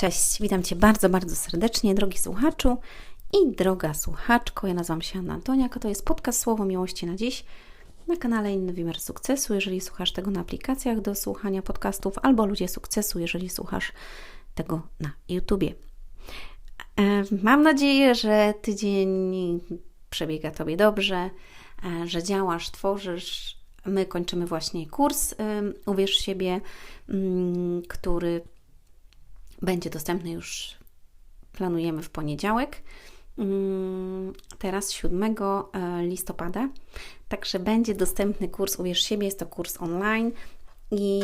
Cześć, witam Cię bardzo, bardzo serdecznie, drogi słuchaczu i droga słuchaczko. Ja nazywam się Anna Antoniak, a to jest podcast Słowo Miłości na dziś na kanale Inny Wymiar Sukcesu, jeżeli słuchasz tego na aplikacjach do słuchania podcastów, albo Ludzie Sukcesu, jeżeli słuchasz tego na YouTubie. E, mam nadzieję, że tydzień przebiega Tobie dobrze, e, że działasz, tworzysz. My kończymy właśnie kurs Uwierz w siebie, mm, który będzie dostępny już, planujemy w poniedziałek, mm, teraz 7 e, listopada. Także będzie dostępny kurs Uwierz siebie, jest to kurs online i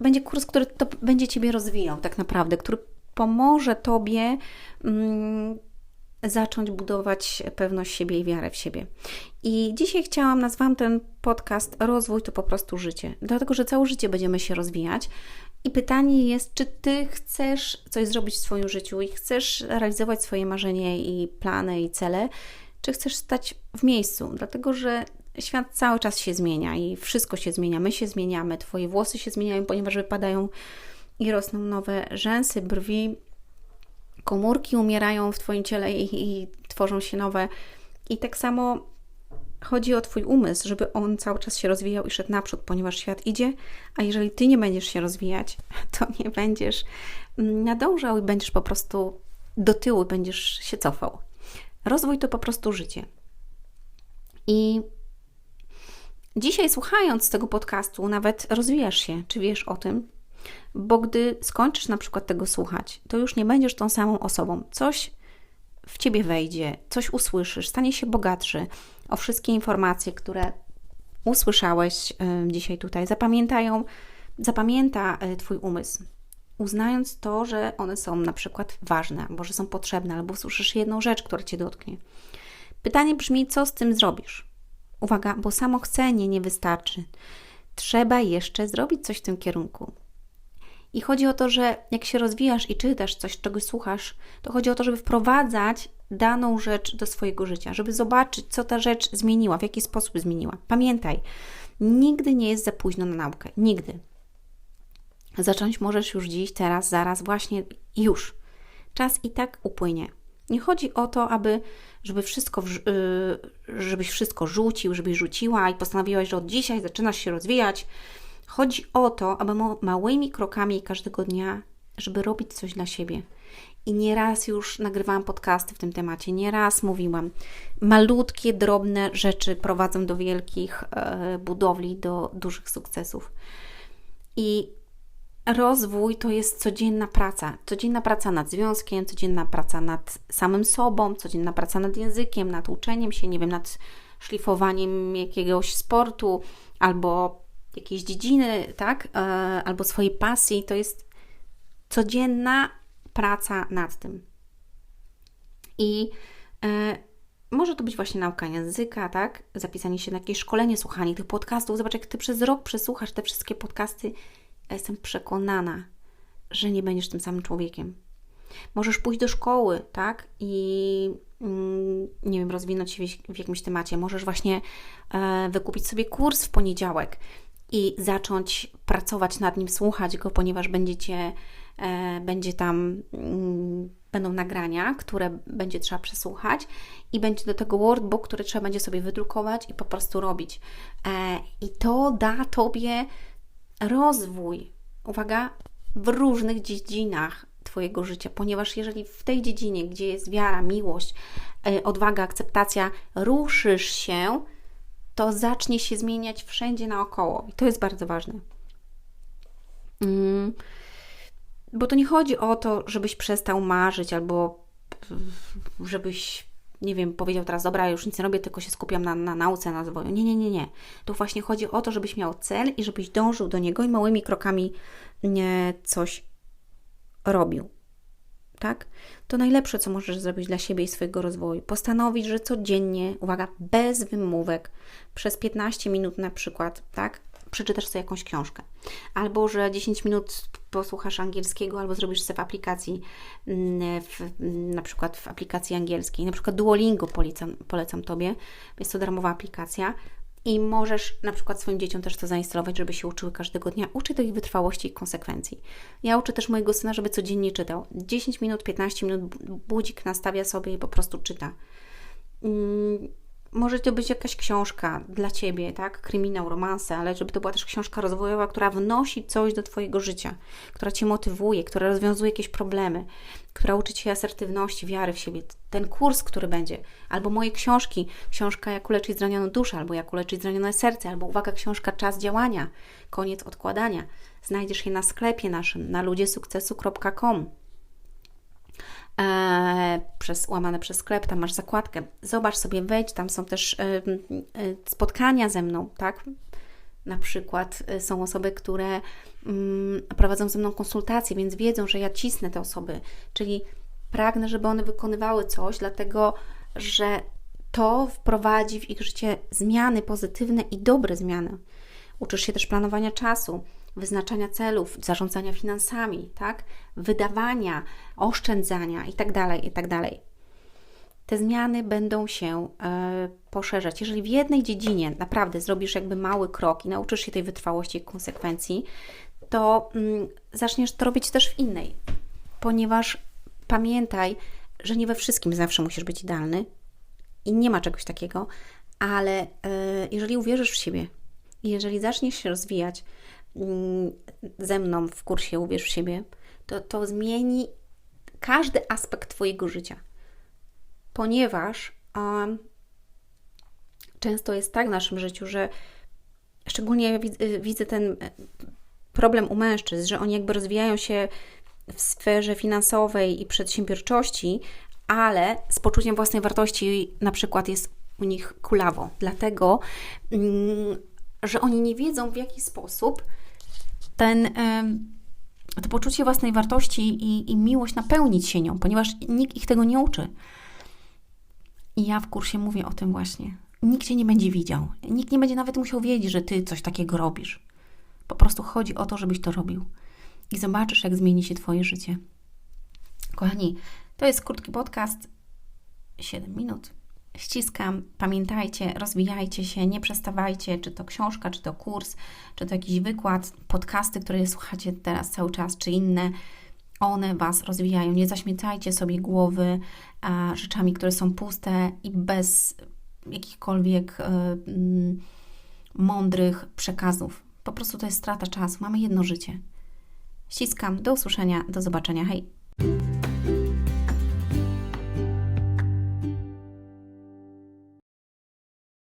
będzie kurs, który to będzie Ciebie rozwijał tak naprawdę, który pomoże Tobie mm, zacząć budować pewność siebie i wiarę w siebie. I dzisiaj chciałam, nazwałam ten podcast Rozwój to po prostu życie, dlatego że całe życie będziemy się rozwijać. I pytanie jest, czy Ty chcesz coś zrobić w swoim życiu i chcesz realizować swoje marzenia i plany i cele, czy chcesz stać w miejscu, dlatego że świat cały czas się zmienia i wszystko się zmienia. My się zmieniamy, Twoje włosy się zmieniają, ponieważ wypadają i rosną nowe rzęsy, brwi, komórki umierają w Twoim ciele i, i tworzą się nowe. I tak samo chodzi o Twój umysł, żeby on cały czas się rozwijał i szedł naprzód, ponieważ świat idzie, a jeżeli Ty nie będziesz się rozwijać, to nie będziesz nadążał i będziesz po prostu do tyłu, będziesz się cofał. Rozwój to po prostu życie. I dzisiaj, słuchając tego podcastu, nawet rozwijasz się. Czy wiesz o tym? Bo gdy skończysz na przykład tego słuchać, to już nie będziesz tą samą osobą. Coś w ciebie wejdzie, coś usłyszysz, stanie się bogatszy o wszystkie informacje, które usłyszałeś dzisiaj tutaj. Zapamiętają, zapamięta e, Twój umysł, uznając to, że one są na przykład ważne, albo że są potrzebne, albo usłyszysz jedną rzecz, która Cię dotknie. Pytanie brzmi, co z tym zrobisz? Uwaga, bo samo chcenie nie wystarczy. Trzeba jeszcze zrobić coś w tym kierunku. I chodzi o to, że jak się rozwijasz i czytasz coś, czegoś słuchasz, to chodzi o to, żeby wprowadzać daną rzecz do swojego życia, żeby zobaczyć, co ta rzecz zmieniła, w jaki sposób zmieniła. Pamiętaj, nigdy nie jest za późno na naukę. Nigdy. Zacząć możesz już dziś, teraz, zaraz, właśnie już. Czas i tak upłynie. Nie chodzi o to, aby, żeby wszystko, y, żebyś wszystko rzucił, żebyś rzuciła i postanowiłaś, że od dzisiaj zaczynasz się rozwijać, Chodzi o to, aby małymi krokami każdego dnia, żeby robić coś dla siebie. I nieraz już nagrywałam podcasty w tym temacie, nieraz mówiłam. Malutkie, drobne rzeczy prowadzą do wielkich e, budowli, do dużych sukcesów. I rozwój to jest codzienna praca. Codzienna praca nad związkiem, codzienna praca nad samym sobą, codzienna praca nad językiem, nad uczeniem się, nie wiem, nad szlifowaniem jakiegoś sportu albo jakiejś dziedziny, tak, e, albo swojej pasji, to jest codzienna praca nad tym. I e, może to być właśnie nauka języka, tak? Zapisanie się na jakieś szkolenie, słuchanie tych podcastów. Zobacz, jak Ty przez rok przesłuchasz te wszystkie podcasty, ja jestem przekonana, że nie będziesz tym samym człowiekiem. Możesz pójść do szkoły, tak? I mm, nie wiem, rozwinąć się w, jakimś temacie. Możesz właśnie e, wykupić sobie kurs w poniedziałek i zacząć pracować nad nim, słuchać go, ponieważ będziecie, e, będzie tam, mm, będą nagrania, które będzie trzeba przesłuchać i będzie do tego workbook, który trzeba będzie sobie wydrukować i po prostu robić. E, I to da Tobie rozwój, uwaga, w różnych dziedzinach Twojego życia, ponieważ jeżeli w tej dziedzinie, gdzie jest wiara, miłość, e, odwaga, akceptacja, ruszysz się, to zacznie się zmieniać wszędzie naokoło. I to jest bardzo ważne. Mm, bo to nie chodzi o to, żebyś przestał marzyć albo żebyś, nie wiem, powiedział teraz, dobra, już nic nie robię, tylko się skupiam na, na nauce, na rozwoju. Nie, nie, nie, nie. Tu właśnie chodzi o to, żebyś miał cel i żebyś dążył do niego i małymi krokami nie coś robił tak? To najlepsze, co możesz zrobić dla siebie i swojego rozwoju. Postanowić, że codziennie, uwaga, bez wymówek, przez 15 minut na przykład, tak? Przeczytasz sobie jakąś książkę, albo że 10 minut posłuchasz angielskiego, albo zrobisz sobie w aplikacji, mm, w, na przykład w aplikacji angielskiej, na przykład Duolingo polecam, polecam Tobie, jest to darmowa aplikacja I możesz na przykład swoim dzieciom też to zainstalować, żeby się uczyły każdego dnia. Uczy to ich wytrwałości i konsekwencji. Ja uczę też mojego syna, żeby codziennie czytał. 10 minut, 15 minut budzik nastawia sobie i po prostu czyta. Może to być jakaś książka dla Ciebie, tak? Kryminał, romanse, ale żeby to była też książka rozwojowa, która wnosi coś do Twojego życia, która Cię motywuje, która rozwiązuje jakieś problemy, która uczy Cię asertywności, wiary w siebie. Ten kurs, który będzie, albo moje książki, książka Jak uleczyć zranioną duszę, albo Jak uleczyć zranione serce, albo uwaga, książka Czas działania, koniec odkładania. Znajdziesz je na sklepie naszym, na ludziesukcesu.com e, przez, łamane przez sklep, tam masz zakładkę. Zobacz sobie, wejdź, tam są też e, e, spotkania ze mną, tak? Na przykład e, są osoby, które mm, prowadzą ze mną konsultacje, więc wiedzą, że ja cisnę te osoby, czyli pragnę, żeby one wykonywały coś, dlatego że to wprowadzi w ich życie zmiany pozytywne i dobre zmiany. Uczysz się też planowania czasu, wyznaczania celów, zarządzania finansami, tak? wydawania, oszczędzania itd., tak itd. Tak Te zmiany będą się e, poszerzać. Jeżeli w jednej dziedzinie naprawdę zrobisz jakby mały krok i nauczysz się tej wytrwałości i konsekwencji, to mm, zaczniesz to robić też w innej, ponieważ pamiętaj, że nie we wszystkim zawsze musisz być idealny i nie ma czegoś takiego, ale e, jeżeli uwierzysz w siebie i jeżeli zaczniesz się rozwijać, ze mną w kursie Uwierz w siebie, to to zmieni każdy aspekt Twojego życia. Ponieważ um, często jest tak w naszym życiu, że szczególnie ja widzę ten e, problem u mężczyzn, że oni jakby rozwijają się w sferze finansowej i przedsiębiorczości, ale z poczuciem własnej wartości na przykład jest u nich kulawo, dlatego, mm, że oni nie wiedzą w jaki sposób ten, to poczucie własnej wartości i, i miłość napełnić się nią, ponieważ nikt ich tego nie uczy. I ja w kursie mówię o tym właśnie. Nikt cię nie będzie widział. Nikt nie będzie nawet musiał wiedzieć, że ty coś takiego robisz. Po prostu chodzi o to, żebyś to robił. I zobaczysz, jak zmieni się Twoje życie. Kochani, to jest krótki podcast. 7 minut ściskam. Pamiętajcie, rozwijajcie się, nie przestawajcie, czy to książka, czy to kurs, czy to jakiś wykład, podcasty, które słuchacie teraz cały czas, czy inne. One Was rozwijają. Nie zaśmiecajcie sobie głowy a, rzeczami, które są puste i bez jakichkolwiek y, mądrych przekazów. Po prostu to jest strata czasu. Mamy jedno życie. Ściskam. Do usłyszenia. Do zobaczenia. Hej!